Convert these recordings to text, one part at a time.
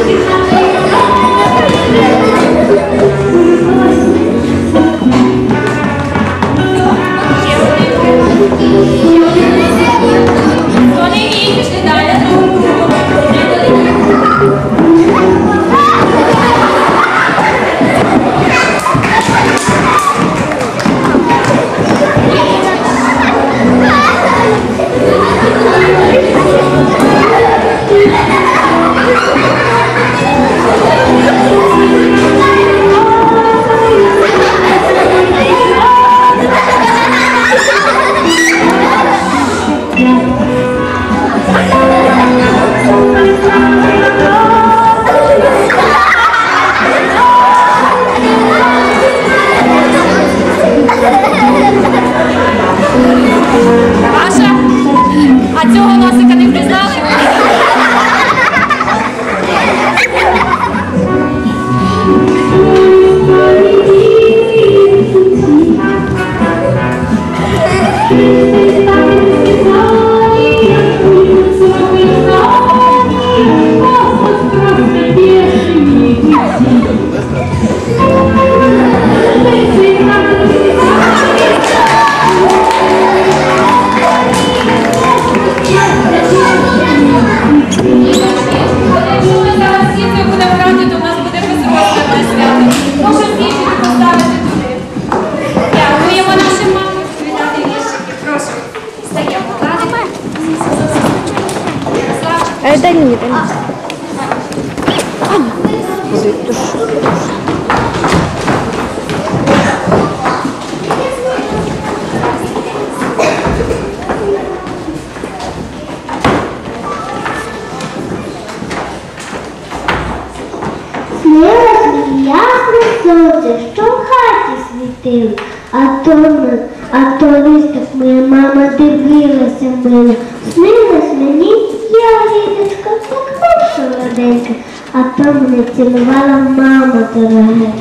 Вони безрозкладне свято. Сонце, що в хаті світило, а то, ми- а то листок моя мама дивилася в мене. Снилось мені ягідочка, як мовша роденька, а то мене цілувала мама дорога.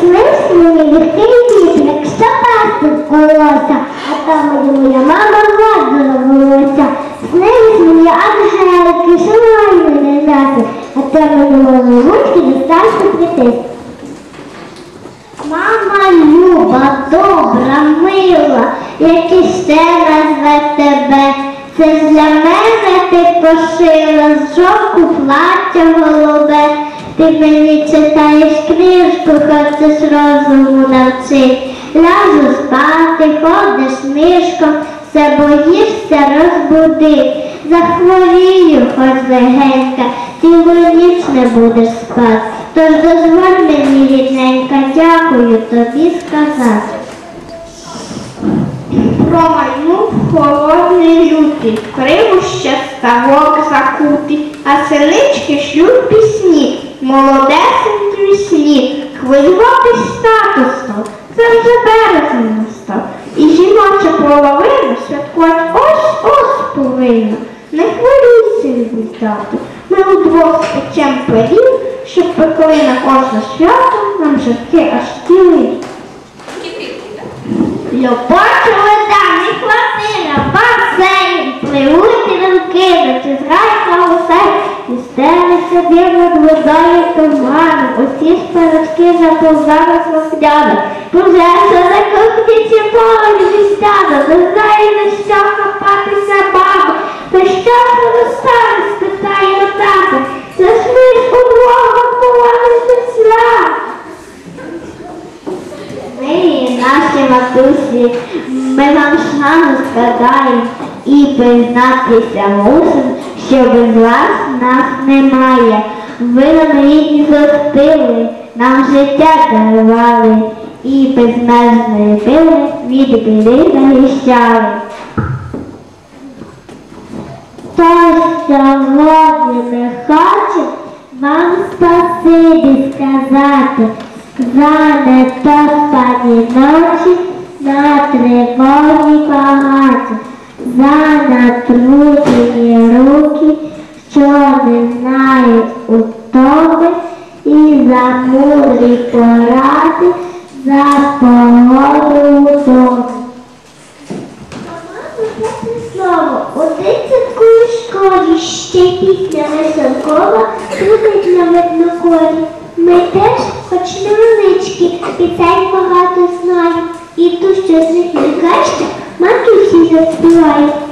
Снилось мені легкий вітрик, що пасти колоса, а там мені моя мама гладила волосся. Снились мені ангелики, що мене взяти, а там мені мої ручки дістати прийти. Мама люба, добра, мила, як іще назве тебе. Це ж для мене ти пошила з жовту плаття голубе. Ти мені читаєш книжку, хочеш розуму навчить. Ляжу спати, ходиш мишком, все боїшся розбудить. Захворію, хоч легенька, цілу ніч не будеш спати. Тож дозволь мені, рідненька, дякую тобі сказати. Промайнув холодний лютий, криво ще ставок закутий, а синички шлють пісні, молодесенький сні, хвилюватись статус став, це вже березень настав. І жіноча половина святкувати ось ось повинна. Не хвилюйся, любий тату, ми удвох спечем пиріг, щоб пекли на кожне свято нам житки аж так? Любочу вода, не хватила, басейн, пливуть ранки, згайка гусей, і стелиться біло водою туману, усі ж перечки заповзали смоктяно, пожежа на кухні чи полі містяно, не знає на що хапатися баба, то що тата, це ж ми ж удвох ховалися свят. Ми, наші матусі, ми вам шану складаємо і признатися мусимо, що без вас нас немає. Ви нам рідні застили, нам життя дарували і безмежної пили від біди захищали. Тож сьогодні ми хочемо вам спасибі сказати. За недоспані ночі, за тривогі багаті, за натрудені руки, що не знають утоми, і за мудрі поради, за погоду у домі. Слово у дитятку школі ще пісня веселкова крутить на видноколі. Ми теж, хоч невеличкі, пісень багато знаємо. І ту, що з них кажете, матусі заспіває.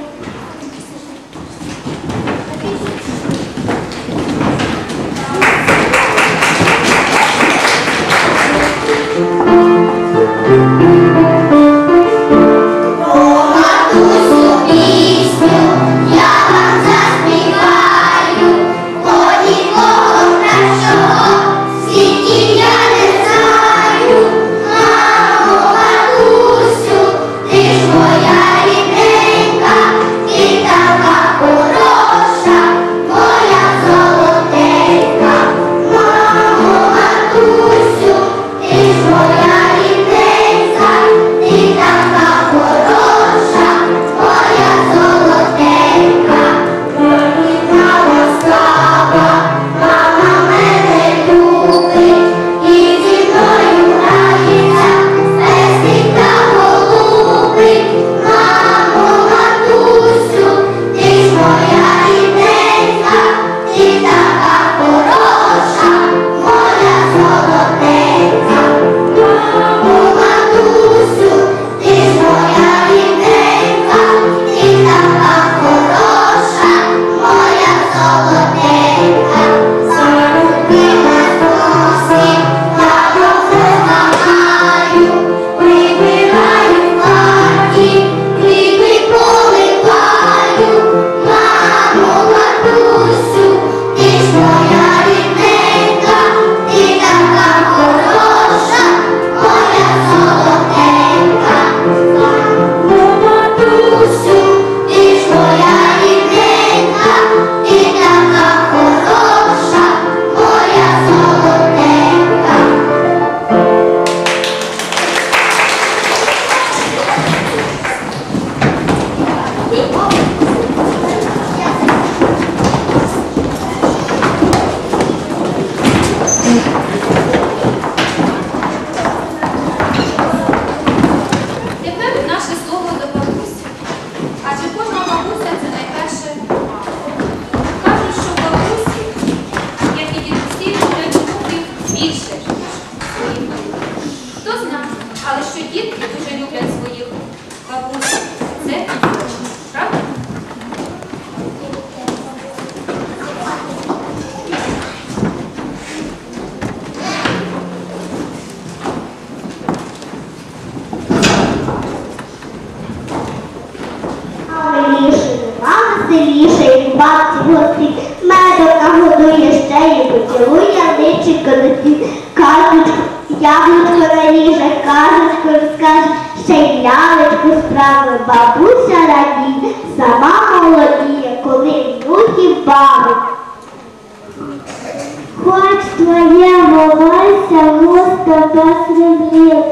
Хоч твоє волосся густо посріблів,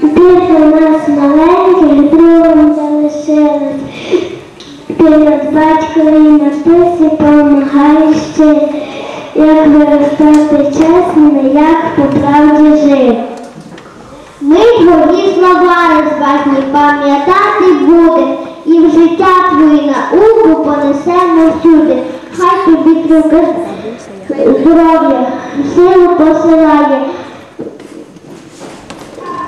Ти для нас ти у нас маленький, другом залишилась. Ти над батькові матусі помагаєш ще, як виростати чесно, як по правді жити. Ми твої слова розважні пам'ятати будем, і в життя твою науку понесемо всюди. Хай тобі друга здоров'я, силу посилає,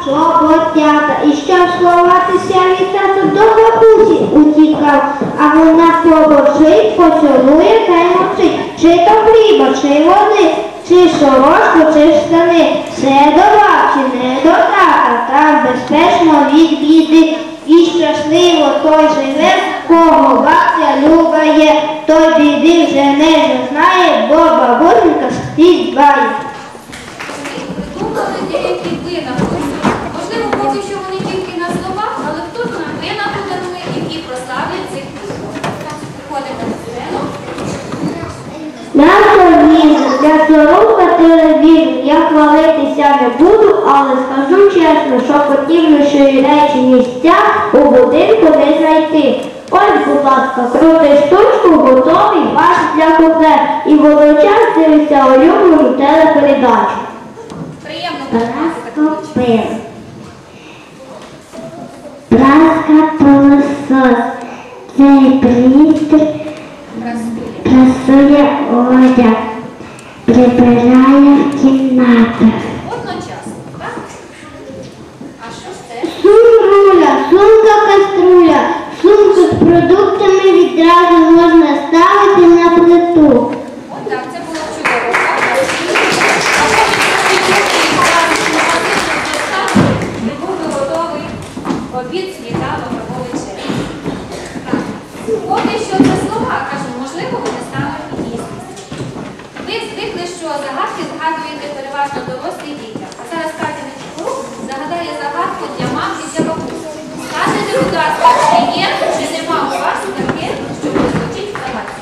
Чоботята, і щоб сховатися від тата до бабусі утікав, а вона побожить, поцілує та й мовчить. Чи то хліба, чи води, чи сорочку, чи штани. Все до бабці, не до тата, так безпечно від біди. І щасливо той живе, кого бабця любає, той біди вже не зазнає, бо бабусенька всіх дбає. Деякі. Можливо, поки що вони тільки на словах, але хто знає винаходами, які прославлять цих людей. Виходимо на сцену. Наша віза для здоров'я телевізор. Я хвалитися не буду, але скажу чесно, що подібніші речі місця у будинку не знайти. Ось, будь ласка, крути штучку, готовий ваш для куплет. І водночас дивиться улюблену телепередачу. Приємно Праска. Пилосос. Цей прасує одяг, прибирає в кімнатах. Одночасно, так? А що ж це? Сумруля, сумка каструля, сумку з продуктами відразу можна ставити на плиту. От так, це було чудово, правда? А потім не буде готовий обід, сніданок або вечеря. Так. Поки що це слова, кажу, можливо, вони стануть і дійсністю. Ви звикли, що загадки згадуєте переважно дорослі дітям. А зараз Катя Нечук загадає загадку для мам і для бабусь. Скажете, будь ласка, чи є, чи нема у вас таке, що звучить в загадці?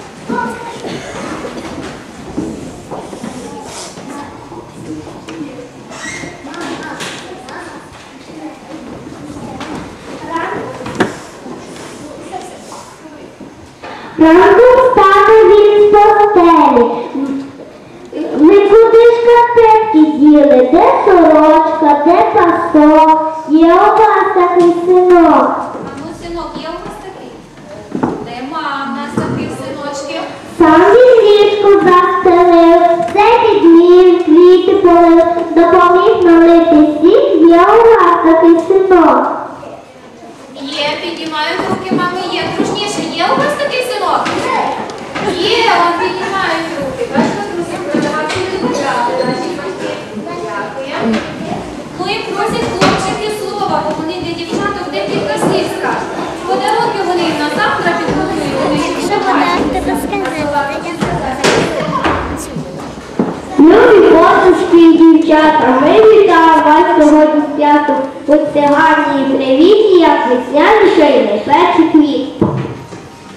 Ранком встане він з постелі. Ми куди ж шкарпетки діли, де сорочка, де пасок, є у вас такий синок. Ну, синок, є у нас такий? Нема в нас таких синочків. Сам він ліжку застелив, все підмів, квіти полив, допоміг налити сік, є у вас такий синок. Є, піднімають руки, мами, є. Дружніше, є у вас такий синок? Є, он піднімають руки. Бачите, друзі, продавати вибрали наші. Дякую. Ну і просять хлопчики слова, бо вони для дівчаток декілька слів скажуть. Подарунки вони на завтра підготують. Вони ще Любі батюшки і дівчата, ми вітаємо вас сьогодні свято. Будьте гарні і привітні, як весняніші і найперші квіт.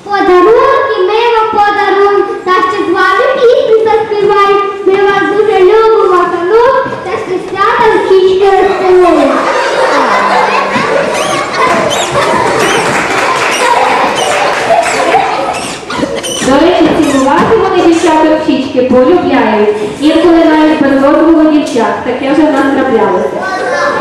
Подарунки, ми вам подаруємо, та ще з вами пісню заспіваємо. Ми вас дуже любимо, шануємо, та ще свята вчічки розстелили. До речі, цілувати вони дівчата в полюбляють. Інколи навіть без дозволу дівчат. Таке вже в траплялося.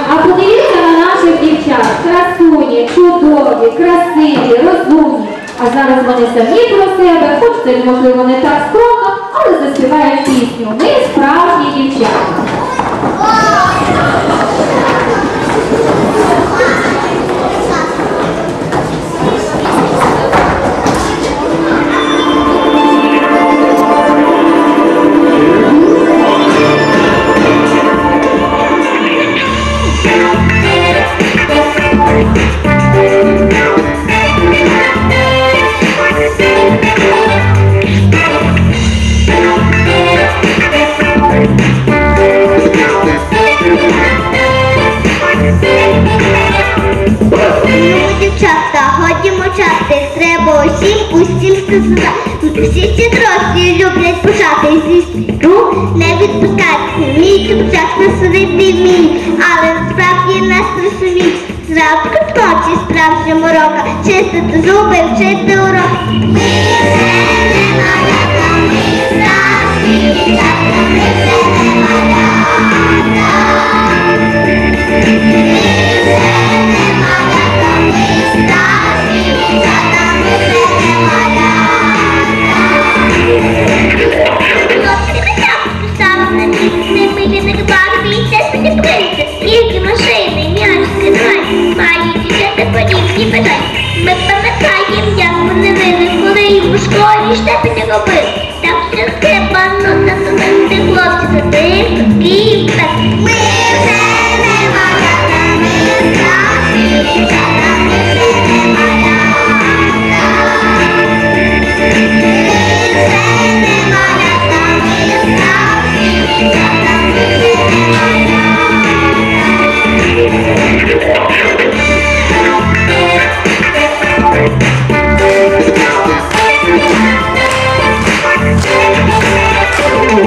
А подивіться на наших дівчат. Красуні, чудові, красиві, розумні. А зараз вони самі про себе, хоч це можливо не так скромно, але заспівають пісню. Ми справжні дівчата. Всі ці дорослі люблять пожати зі світу, не відпускати. Мій дівчат насолити мій, але справді не стресовіть. Зранку ночі справжня морока, чистити зуби, вчити уроки. Ми все не маємо, ми страшні так ми і у школі штепені робили. Так все скрипано, та туди хлопці за тим, Київ, так. Ми вже не малята, ми страшні дівчата, ми вже не малята. Ми вже не малята, ми страшні дівчата, ми вже не малята.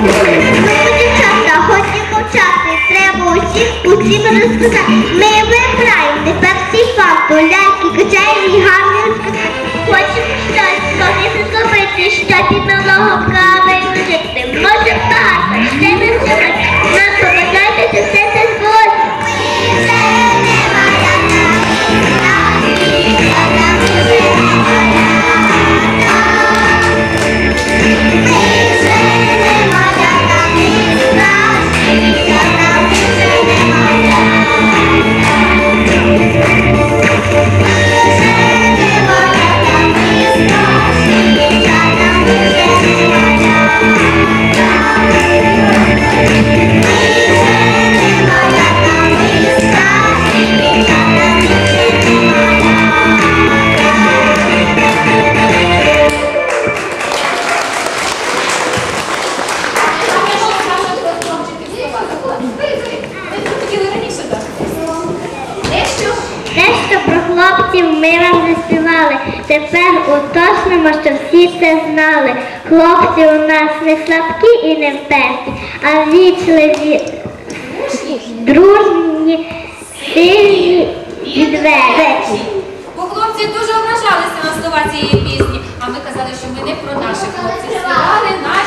дівчата, годі мовчати, треба усіх усім розказати. Ми вибираємо тепер всі факти, ляки, качаємо і уточнимо, що всі це знали. Хлопці у нас не слабкі і не вперті, а вічливі, дружні, сильні, і відверті. Бо хлопці дуже ображалися на слова цієї пісні, а ми казали, що ми не про наших хлопців співали, наші